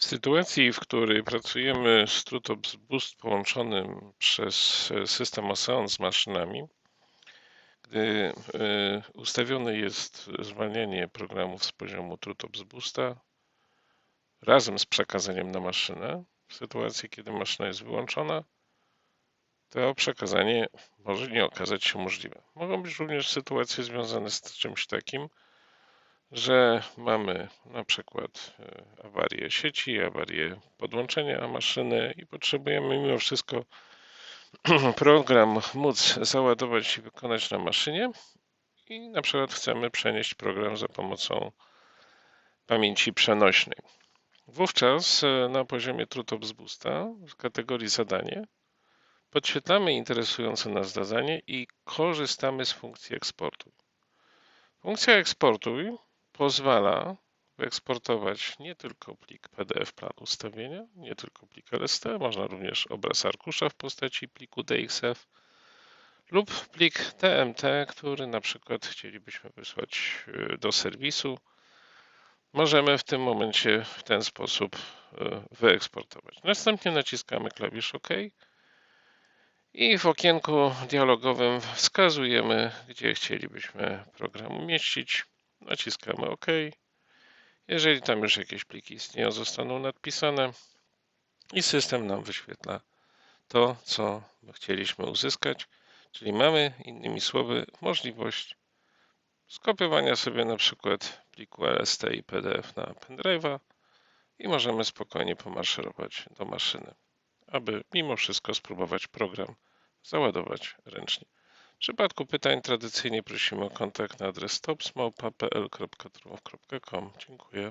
W sytuacji, w której pracujemy z TrueTops Boost połączonym przez system Ocean z maszynami, gdy y, ustawione jest zwalnianie programów z poziomu TrueTops Boosta razem z przekazaniem na maszynę, w sytuacji, kiedy maszyna jest wyłączona, to przekazanie może nie okazać się możliwe. Mogą być również sytuacje związane z czymś takim, że mamy na przykład e, awarię sieci, awarię podłączenia maszyny i potrzebujemy mimo wszystko program móc załadować i wykonać na maszynie i na przykład chcemy przenieść program za pomocą pamięci przenośnej. Wówczas e, na poziomie TrueTops Boosta w kategorii zadanie podświetlamy interesujące nas zadanie i korzystamy z funkcji eksportu. Funkcja eksportuj pozwala wyeksportować nie tylko plik PDF plan ustawienia, nie tylko plik LST, można również obraz arkusza w postaci pliku DXF lub plik TMT, który na przykład chcielibyśmy wysłać y, do serwisu. Możemy w tym momencie w ten sposób y, wyeksportować. Następnie naciskamy klawisz OK i w okienku dialogowym wskazujemy, gdzie chcielibyśmy program umieścić. Naciskamy OK. Jeżeli tam już jakieś pliki istnieją, zostaną nadpisane i system nam wyświetla to, co chcieliśmy uzyskać. Czyli mamy, innymi słowy, możliwość skopiowania sobie na przykład pliku LST i PDF na pendrive'a i możemy spokojnie pomaszerować do maszyny, aby mimo wszystko spróbować program załadować ręcznie. W przypadku pytań tradycyjnie prosimy o kontakt na adres topsmałpa.pl.trumów.com. Dziękuję.